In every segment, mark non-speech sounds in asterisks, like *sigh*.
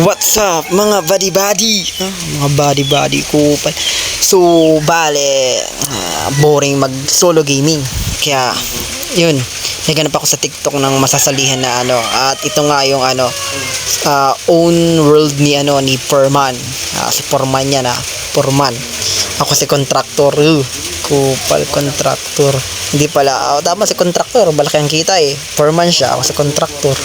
What's up mga buddy-buddy? Ah, mga buddy-buddy ko pa. So, bale, ah, boring mag solo gaming. Kaya, yun. Naganap ako sa TikTok ng masasalihan na ano. At ito nga yung ano, ah, own world ni ano ni Perman. Ah, si Perman yan ah. Perman. Ako si contractor. Uh, kupal contractor. Hindi pala. Oh, tama si contractor. Malaki ang kita eh. Perman siya. Ako si contractor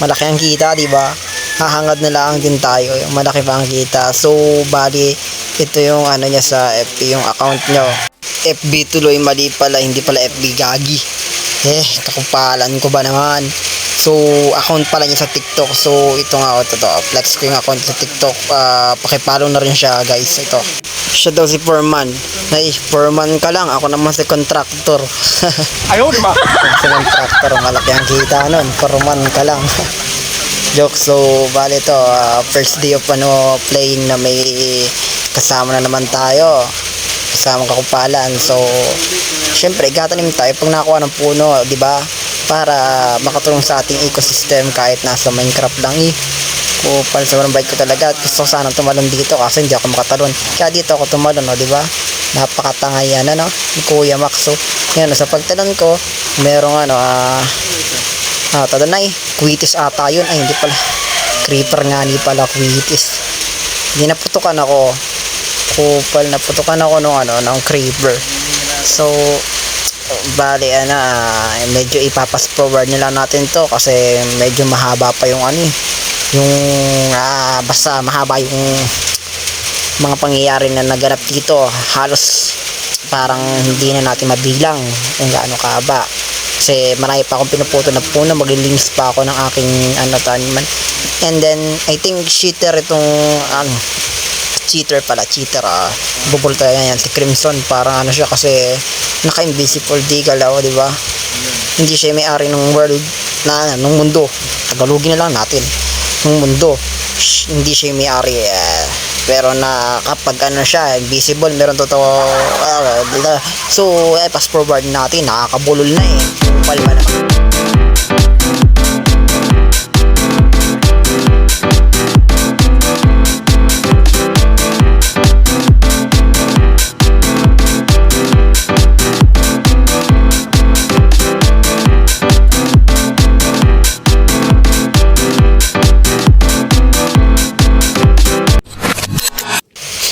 malaki ang kita, di ba? Hahangad na lang din tayo, yung malaki pa ang kita. So, bali, ito yung ano niya sa FB, yung account nyo. FB tuloy, mali pala, hindi pala FB gagi. Eh, kakupalan ko ba naman? So, account pala niya sa TikTok. So, ito nga, ito to. Flex ko yung account sa TikTok. Uh, pakipollow na rin siya, guys. Ito. Siya daw si Foreman. Ay, Foreman ka lang. Ako naman si contractor. *laughs* Ayaw, di ba? sa contractor, malaki ang kita nun. Foreman ka lang. *laughs* Joke. So, bali to, ah, first day of ano, playing na may kasama na naman tayo. Kasama kakupalan. So, syempre, gatanim tayo pag nakakuha ng puno, di ba? Para makatulong sa ating ecosystem kahit nasa Minecraft lang eh. Kupal sa bait ko talaga. Gusto ko sana tumalon dito kasi hindi ako makatalon. Kaya dito ako tumalon, no, di ba? Napakatanga yan, ano? Kuya Max. So, yan, sa pagtalon ko, merong ano, ah, ah, tadanay, kuitis ata yun. Ay, hindi pala. Creeper nga ni pala, kuitis. Hindi naputukan ako. Kupal, naputukan ako nung ano, ng creeper. So, bali, ano, ah, medyo ipapas forward nila natin to kasi medyo mahaba pa yung ano eh. Yung, ah, basta mahaba yung mga pangyayari na naganap dito. Halos parang hindi na natin mabilang kung gaano kahaba. Kasi marami pa akong pinuputo na puno, maglilinis pa ako ng aking ano taniman. And then, I think cheater itong ano, cheater pala, cheater ah. Bubulta yan si Crimson, parang ano siya kasi naka-invisible deagle ako, di ba? Hindi siya may-ari ng world na ng mundo. Tagalogin na lang natin. Ng mundo. Shh, hindi siya may-ari eh. Pero na kapag ano siya invisible meron totoo dito. so eh fast forward natin nakakabulol na eh palma na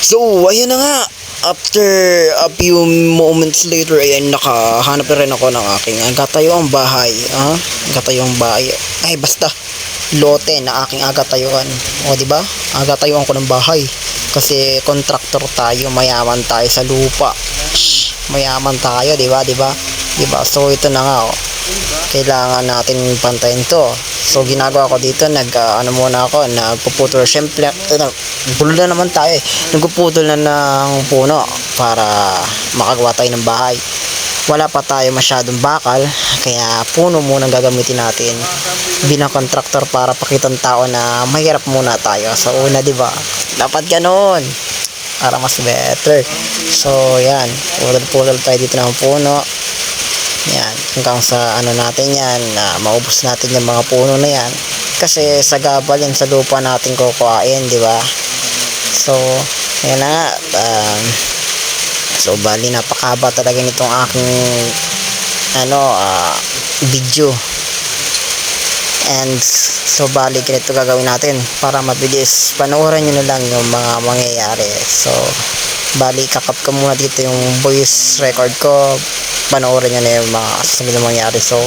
So, ayun na nga. After a few moments later, ayan, nakahanap na rin ako ng aking agatayuang bahay. Ah, agatayuang bahay. Ay, basta. Lote na aking agatayuan. O, di ba? Agatayuan ko ng bahay. Kasi contractor tayo, mayaman tayo sa lupa. Shh, mayaman tayo, di ba? Di ba? Di ba? So, ito na nga, oh. Kailangan natin pantayin to. So, ginagawa ko dito, nag, ah, ano muna ako, nagpuputol. Siyempre, ano, bulol na naman tayo eh. Nagpuputol na ng puno para makagawa tayo ng bahay. Wala pa tayo masyadong bakal, kaya puno muna gagamitin natin bilang contractor para pakita ng tao na mahirap muna tayo sa una, di ba? Dapat ganoon para mas better. So, yan. Putol-putol tayo dito ng puno. Yan, hanggang sa ano natin yan, na maubos natin yung mga puno na yan. Kasi sa gabal yan sa lupa natin kukuhain, di ba? So, yan na nga. Um, so, bali, napakaba talaga nitong aking ano, ah, video. And so bali ganito gagawin natin para mabilis panoorin nyo na lang yung mga mangyayari. So bali kakap ko muna dito yung voice record ko panoorin nyo na yung mga susunod na mangyayari. So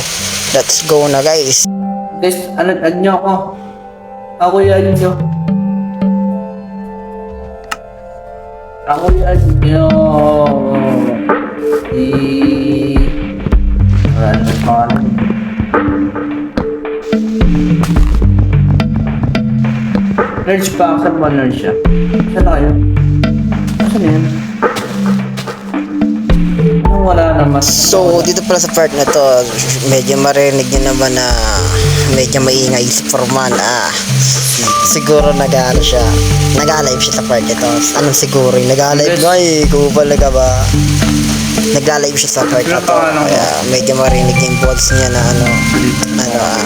let's go na guys. Guys, ano, add nyo ako. Ako yan nyo. Ako yan nyo. Si... Wala na Nerds pa, saan ba nerds siya? Saan na kayo? Saan yan? Anong wala naman? So dito pala sa part na to medyo marinig nyo naman na medyo maingay si Forman. Ah, siguro nag-ano siya. Nag-live siya sa part nito. Anong siguro? Nag-live nga eh. Kupal ka ba? Nagla-live siya sa part na to. Kaya medyo marinig yung voice niya na ano. Ano, ah,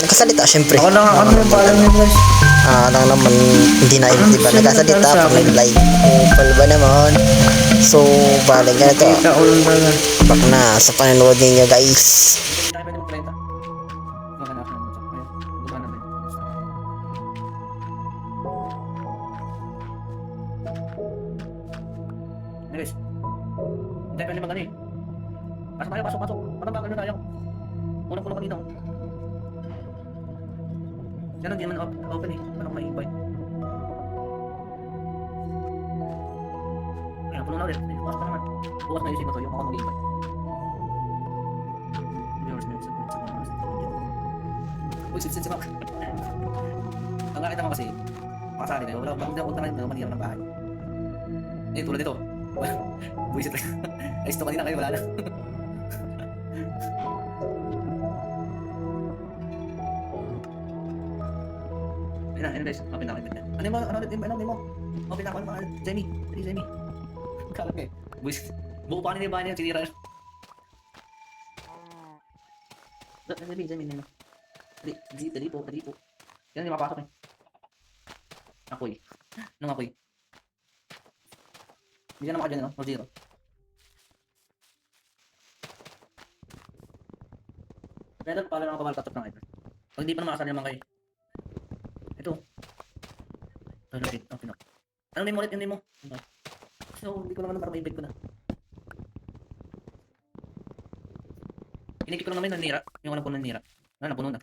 nagkasalita syempre. Ako lang, ano yung pala niyo guys? Ah, lang naman, hindi na Ang di ba siya nagkasalita nagdala sa pag nag-live. Kupal ba naman? So, balik nga ito. Talaga. Back na sa panonood ninyo guys. Anyways. Hindi pwede mag ano eh. Pasok tayo, pasok, pasok. Parang bakal na tayo. Unang puno kanina. Oh. Yan hindi naman op- open eh. Parang may invite. Ayun, puno na ulit. Ayun, Bukas pa naman. Bukas na isip ko to, yung ako mag-invite. Uy, sit, sit, sit. Ang nakita mo kasi, makasali kayo. Wala, wala, wala naman naman manira ng bahay. Eh, tulad nito. Buisit lang. Ay, ito kanina kayo, wala na. Ayun na, ayun guys, open na kayo. Ano yung mga, ano ulit, ano mo? Open na ako, ano mga, Jamie, dali, Jamie. Kalat kayo. Buisit. Buo pa bahay niya, sinira. Dali, Jamie, Jamie, Dali, dali, dali po, dali po. Yan, hindi mapasok eh. Ako'y. Anong ako'y? Hindi ka na makadyan, no? Zero. Kaya pala naman pamalkatok ng ito. Pag hindi pa naman kasali naman kayo. Ito. Ano ulit? Okay na. Ano name mo ulit? Yung name mo? Ano? So, hindi ko naman para may ko na. Inikip ko lang naman yung nira. Yung alam ko ng nira. Ano, napuno na.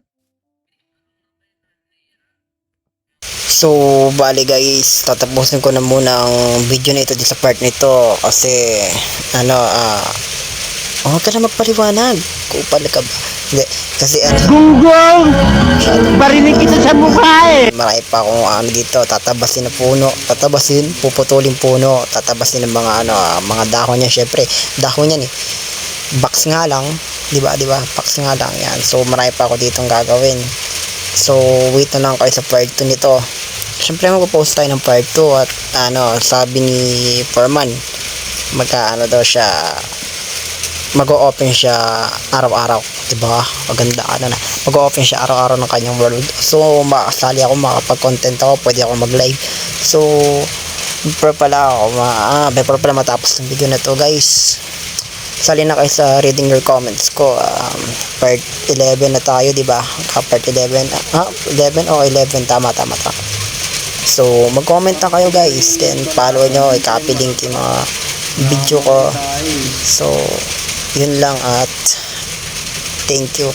So, bali guys, tatapusin ko na muna ang video na ito dito sa part nito kasi ano, ah, huwag ka na magpaliwanag. Kupal ka ba? Hindi, kasi ano, Gunggong! Barinig kita sa mukha eh! marami pa akong ano dito, tatabasin na puno, tatabasin, puputulin puno, tatabasin ng mga ano, ah, mga dahon niya, syempre, dahon yan eh. Box nga lang, di ba, di ba? Box nga lang yan. So, marami pa ako ditong gagawin. So, wait na lang kayo sa part 2 nito. Siyempre, magpo-post tayo ng part 2 at ano, sabi ni Foreman, magka ano daw siya, mag-open siya araw-araw, 'di ba? Maganda ano na. Mag-open siya araw-araw ng kanyang world. So, makasali ako, makapag-content ako, pwede ako mag-live. So, before pala ako, ma ah, before pala matapos ng video na to, guys. Sali na kayo sa reading your comments ko. Um, part 11 na tayo, 'di ba? Part 11. Ah, 11 o 11 tama tama tama. So, mag-comment na kayo guys. Then, follow nyo. I-copy link yung mga video ko. So, yun lang at thank you.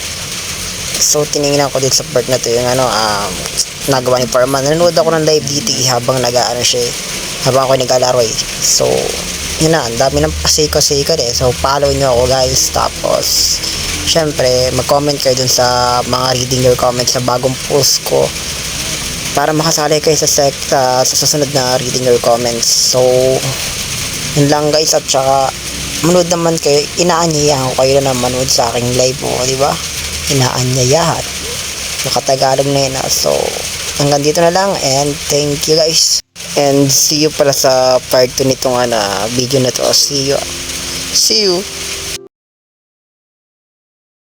So, tinignan ko din sa part na to yung ano, um, nagawa ni Parman. Nanonood ako ng live dito eh, habang nag-ano siya eh, habang ako naglalaro eh. So, yun na, ang dami ng pasiko-siko eh. So, follow nyo ako guys. Tapos, syempre, mag-comment kayo dun sa mga reading your comments sa bagong post ko para makasali kayo sa sec sa, sa susunod na reading your comments. So, yun lang guys at saka manood naman kayo, inaanyayahan ko kayo na manood sa aking live mo, di ba? Inaanyayahan. Nakatagalog na yun ah. So, hanggang dito na lang and thank you guys. And see you pala sa part 2 nitong ano, video na to. See you. See you.